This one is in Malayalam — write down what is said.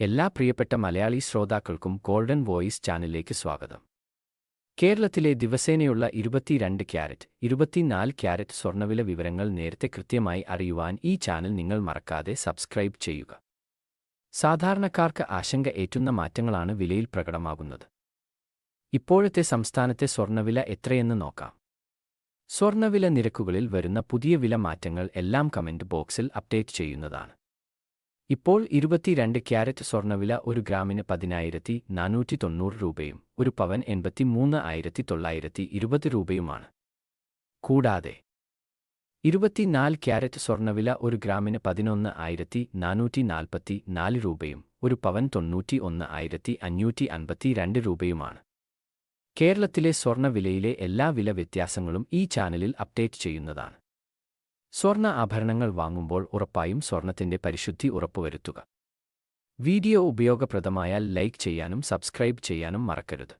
എല്ലാ പ്രിയപ്പെട്ട മലയാളി ശ്രോതാക്കൾക്കും ഗോൾഡൻ വോയിസ് ചാനലിലേക്ക് സ്വാഗതം. കേരളത്തിലെ ദിവസേനയുള്ള ഇരുപത്തിരണ്ട് ക്യാരറ്റ് ഇരുപത്തിനാല് ക്യാരറ്റ് സ്വർണവില വിവരങ്ങൾ നേരത്തെ കൃത്യമായി അറിയുവാൻ ഈ ചാനൽ നിങ്ങൾ മറക്കാതെ സബ്സ്ക്രൈബ് ചെയ്യുക. സാധാരണക്കാർക്ക് ആശങ്ക ഏറ്റുന്ന മാറ്റങ്ങളാണ് വിലയിൽ പ്രകടമാകുന്നത്. ഇപ്പോഴത്തെ സംസ്ഥാനത്തെ സ്വർണവില എത്രയെന്ന് നോക്കാം. സ്വർണവില നിരക്കുകളിൽ വരുന്ന പുതിയ വില മാറ്റങ്ങൾ എല്ലാം കമന്റ് ബോക്സിൽ അപ്ഡേറ്റ് ചെയ്യുന്നതാണ്. ഇപ്പോൾ ഇരുപത്തിരണ്ട് ക്യാരറ്റ് സ്വർണവില ഒരു ഗ്രാമിന് പതിനായിരത്തി നാനൂറ്റി തൊണ്ണൂറ് രൂപയും ഒരു പവൻ എൺപത്തിമൂന്ന് ആയിരത്തി തൊള്ളായിരത്തി ഇരുപത് രൂപയുമാണ്. കൂടാതെ ഇരുപത്തിനാല് ക്യാരറ്റ് സ്വർണവില ഒരു ഗ്രാമിന് പതിനൊന്ന് ആയിരത്തി നാനൂറ്റി നാൽപ്പത്തി നാല് രൂപയും ഒരു പവൻ തൊണ്ണൂറ്റി ഒന്ന് ആയിരത്തി അഞ്ഞൂറ്റി അൻപത്തി രണ്ട് രൂപയുമാണ്. കേരളത്തിലെ സ്വർണവിലയിലെ എല്ലാ വില വ്യത്യാസങ്ങളും ഈ ചാനലിൽ അപ്ഡേറ്റ് ചെയ്യുന്നതാണ്. സ്വർണ ആഭരണങ്ങൾ വാങ്ങുമ്പോൾ ഉറപ്പായും സ്വർണത്തിന്റെ പരിശുദ്ധി ഉറപ്പുവരുത്തുക. വീഡിയോ ഉപയോഗപ്രദമായാൽ ലൈക്ക് ചെയ്യാനും സബ്സ്ക്രൈബ് ചെയ്യാനും മറക്കരുത്.